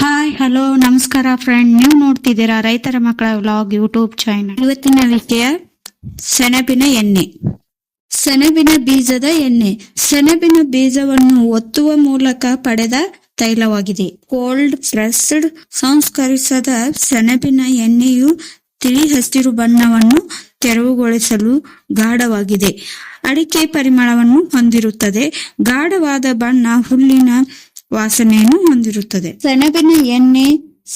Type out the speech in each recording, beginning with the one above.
Hi hello ನಮಸ್ಕಾರ friend ನೀವು ನೋಡ್ತಿದ್ದೀರಾ ರೈತರ ಮಕ್ಕಳ ವ್ಲಾಗ್ ಯೂಟ್ಯೂಬ್ ಚಾನಲ್ ಇವತ್ತಿನ ವಿಷಯ, ಸೆಣಬಿನ ಎಣ್ಣೆ. ಸೆಣಬಿನ ಬೀಜದ ಎಣ್ಣೆ. ಸೆಣಬಿನ ಬೀಜವನ್ನು ಒತ್ತುವ ಮೂಲಕ ಪಡೆದ ತೈಲವಾಗಿದೆ. ಕೋಲ್ಡ್ ಪ್ರೆಸ್ಡ್ ಸಂಸ್ಕರಿಸದ ಸೆಣಬಿನ ಎಣ್ಣೆಯು ತಿಳಿ ಹಸಿರು ಬಣ್ಣವನ್ನು ತೆರವುಗೊಳಿಸಲು ಗಾಢವಾಗಿದೆ. ಅಡಿಕೆ ಪರಿಮಳವನ್ನು ಹೊಂದಿರುತ್ತದೆ. ಗಾಢವಾದ ಬಣ್ಣ ಹುಲ್ಲಿನ ವಾಸನೆಯನ್ನು ಹೊಂದಿರುತ್ತದೆ. ಸೆಣಬಿನ ಎಣ್ಣೆ,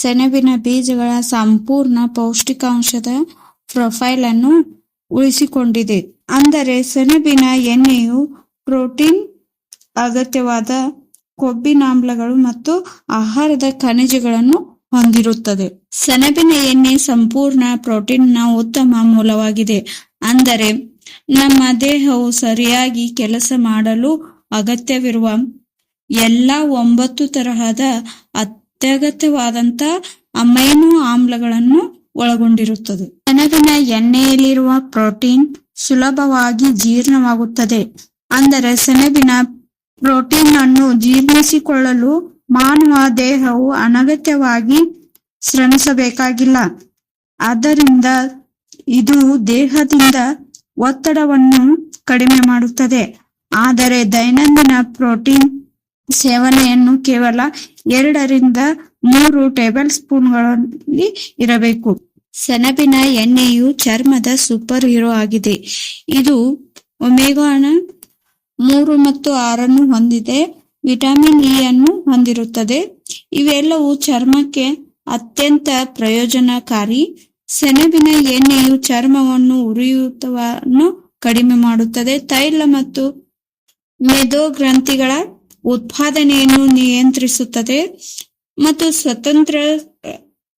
ಸೆಣಬಿನ ಬೀಜಗಳ ಸಂಪೂರ್ಣ ಪೌಷ್ಟಿಕಾಂಶದ ಪ್ರೊಫೈಲ್ ಅನ್ನು ಉಳಿಸಿಕೊಂಡಿದೆ. ಅಂದರೆ ಸೆಣಬಿನ ಎಣ್ಣೆಯು ಪ್ರೋಟೀನ್, ಅಗತ್ಯವಾದ ಕೊಬ್ಬಿನಾಮ್ಲಗಳು ಮತ್ತು ಆಹಾರದ ಖನಿಜಗಳನ್ನು ಹೊಂದಿರುತ್ತದೆ. ಸೆಣಬಿನ ಎಣ್ಣೆ ಸಂಪೂರ್ಣ ಪ್ರೋಟೀನ್ನ ಉತ್ತಮ ಮೂಲವಾಗಿದೆ. ಅಂದರೆ ನಮ್ಮ ದೇಹವು ಸರಿಯಾಗಿ ಕೆಲಸ ಮಾಡಲು ಅಗತ್ಯವಿರುವ ಎಲ್ಲಾ ಒಂಬತ್ತು ತರಹದ ಅತ್ಯಗತ್ಯವಾದಂತ ಅಮೈನೋ ಆಮ್ಲಗಳನ್ನು ಒಳಗೊಂಡಿರುತ್ತದೆ. ಸೆಣಬಿನ ಎಣ್ಣೆಯಲ್ಲಿರುವ ಪ್ರೋಟೀನ್ ಸುಲಭವಾಗಿ ಜೀರ್ಣವಾಗುತ್ತದೆ. ಅಂದರೆ ಸೆಣಬಿನ ಪ್ರೋಟೀನ್ ಅನ್ನು ಜೀರ್ಣಿಸಿಕೊಳ್ಳಲು ಮಾನವ ದೇಹವು ಅನಗತ್ಯವಾಗಿ ಶ್ರಮಿಸಬೇಕಾಗಿಲ್ಲ. ಆದ್ದರಿಂದ ಇದು ದೇಹದಿಂದ ಒತ್ತಡವನ್ನು ಕಡಿಮೆ ಮಾಡುತ್ತದೆ. ಆದರೆ ದೈನಂದಿನ ಪ್ರೋಟೀನ್ ಸೇವನೆಯನ್ನು ಕೇವಲ ಎರಡರಿಂದ ಮೂರು ಟೇಬಲ್ ಸ್ಪೂನ್ಗಳಲ್ಲಿ ಇರಬೇಕು. ಸೆಣಬಿನ ಎಣ್ಣೆಯು ಚರ್ಮದ ಸೂಪರ್ ಹೀರೋ ಆಗಿದೆ. ಇದು ಒಮೆಗಾನ ಮೂರು ಮತ್ತು ಆರನ್ನು ಹೊಂದಿದೆ. ವಿಟಮಿನ್ ಇ ಅನ್ನು ಹೊಂದಿರುತ್ತದೆ. ಇವೆಲ್ಲವೂ ಚರ್ಮಕ್ಕೆ ಅತ್ಯಂತ ಪ್ರಯೋಜನಕಾರಿ. ಸೆಣಬಿನ ಎಣ್ಣೆಯು ಚರ್ಮವನ್ನು ಉರಿಯೂತವನ್ನು ಕಡಿಮೆ ಮಾಡುತ್ತದೆ. ತೈಲ ಮತ್ತು ಮೇದೋಗ್ರಂಥಿಗಳ ಉತ್ಪಾದನೆಯನ್ನು ನಿಯಂತ್ರಿಸುತ್ತದೆ ಮತ್ತು ಸ್ವತಂತ್ರ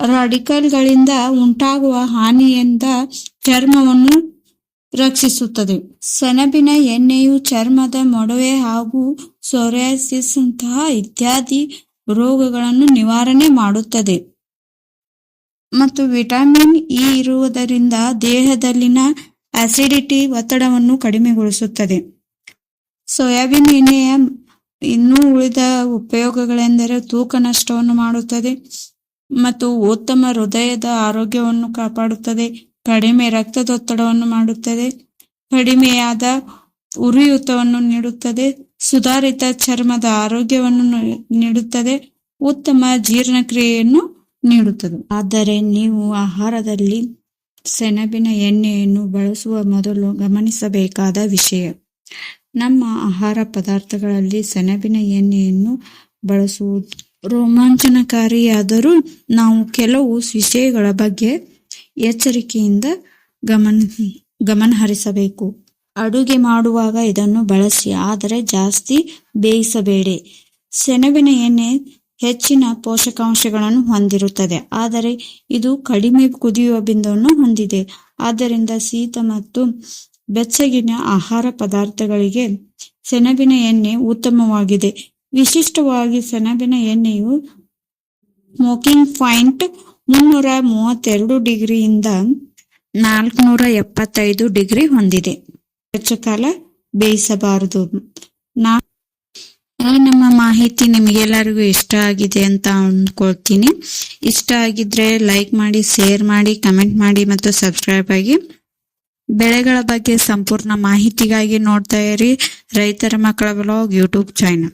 ರಾಡಿಕಲ್ಗಳಿಂದ ಉಂಟಾಗುವ ಹಾನಿಯಿಂದ ಚರ್ಮವನ್ನು ರಕ್ಷಿಸುತ್ತದೆ. ಸೆಣಬಿನ ಎಣ್ಣೆಯು ಚರ್ಮದ ಮೊಡವೆ ಹಾಗೂ ಸೊರಾಸಿಸ್ ಅಂತಹ ಇತ್ಯಾದಿ ರೋಗಗಳನ್ನು ನಿವಾರಣೆ ಮಾಡುತ್ತದೆ. ಮತ್ತು ವಿಟಮಿನ್ ಇ ಇರುವುದರಿಂದ ದೇಹದಲ್ಲಿನ ಅಸಿಡಿಟಿ ಒತ್ತಡವನ್ನು ಕಡಿಮೆಗೊಳಿಸುತ್ತದೆ. ಸೋಯಾಬೀನ್ ಎಣ್ಣೆಯ ಇನ್ನೂ ಉಳಿದ ಉಪಯೋಗಗಳೆಂದರೆ ತೂಕ ನಷ್ಟವನ್ನು ಮಾಡುತ್ತದೆ ಮತ್ತು ಉತ್ತಮ ಹೃದಯದ ಆರೋಗ್ಯವನ್ನು ಕಾಪಾಡುತ್ತದೆ, ಕಡಿಮೆ ರಕ್ತದೊತ್ತಡವನ್ನು ಮಾಡುತ್ತದೆ, ಕಡಿಮೆಯಾದ ಉರಿಯೂತವನ್ನು ನೀಡುತ್ತದೆ, ಸುಧಾರಿತ ಚರ್ಮದ ಆರೋಗ್ಯವನ್ನು ನೀಡುತ್ತದೆ, ಉತ್ತಮ ಜೀರ್ಣಕ್ರಿಯೆಯನ್ನು ನೀಡುತ್ತದೆ. ಆದರೆ ನೀವು ಆಹಾರದಲ್ಲಿ ಸೆಣಬಿನ ಎಣ್ಣೆಯನ್ನು ಬಳಸುವ ಮೊದಲು ಗಮನಿಸಬೇಕಾದ ವಿಷಯ ನಮ್ಮ ಆಹಾರ ಪದಾರ್ಥಗಳಲ್ಲಿ ಸೆಣಬಿನ ಎಣ್ಣೆಯನ್ನು ಬಳಸುವುದು ರೋಮಾಂಚನಕಾರಿಯಾದರೂ ನಾವು ಕೆಲವು ವಿಷಯಗಳ ಬಗ್ಗೆ ಎಚ್ಚರಿಕೆಯಿಂದ ಗಮನ, ಗಮನಹರಿಸಬೇಕು. ಅಡುಗೆ ಮಾಡುವಾಗ ಇದನ್ನು ಬಳಸಿ, ಆದರೆ ಜಾಸ್ತಿ ಬೇಯಿಸಬೇಡಿ. ಸೆಣಬಿನ ಎಣ್ಣೆ ಹೆಚ್ಚಿನ ಪೋಷಕಾಂಶಗಳನ್ನು ಹೊಂದಿರುತ್ತದೆ, ಆದರೆ ಇದು ಕಡಿಮೆ ಕುದಿಯುವ ಬಿಂದುವನ್ನು ಹೊಂದಿದೆ. ಆದ್ದರಿಂದ ಶೀತ ಮತ್ತು ಬೆಚ್ಚಗಿನ ಆಹಾರ ಪದಾರ್ಥಗಳಿಗೆ ಸೆಣಬಿನ ಎಣ್ಣೆ ಉತ್ತಮವಾಗಿದೆ. ವಿಶಿಷ್ಟವಾಗಿ ಸೆಣಬಿನ ಎಣ್ಣೆಯು ಸ್ಮೋಕಿಂಗ್ ಪಾಯಿಂಟ್ ಮುನ್ನೂರ ಮೂವತ್ತೆರಡು ಡಿಗ್ರಿಯಿಂದ ನಾಲ್ಕುನೂರ ಎಪ್ಪತ್ತೈದು ಡಿಗ್ರಿ ಹೊಂದಿದೆ. ಹೆಚ್ಚು ಕಾಲ ಬೇಯಿಸಬಾರದು. ನಾ ಈ ನಮ್ಮ ಮಾಹಿತಿ ನಿಮಗೆಲ್ಲರಿಗೂ ಇಷ್ಟ ಆಗಿದೆ ಅಂತ ಅಂದ್ಕೊಳ್ತೀನಿ ಇಷ್ಟ ಆಗಿದ್ರೆ ಲೈಕ್ ಮಾಡಿ, ಶೇರ್ ಮಾಡಿ, ಕಮೆಂಟ್ ಮಾಡಿ ಮತ್ತು ಸಬ್ಸ್ಕ್ರೈಬ್ ಆಗಿ ಬೆಳೆಗಳ ಬಗ್ಗೆ ಸಂಪೂರ್ಣ ಮಾಹಿತಿಗಾಗಿ ನೋಡ್ತಾ ಇರಿ. ರೈತರ ಮಕ್ಕಳ ಬ್ಲಾಗ್ ಯೂಟ್ಯೂಬ್ ಚಾನಲ್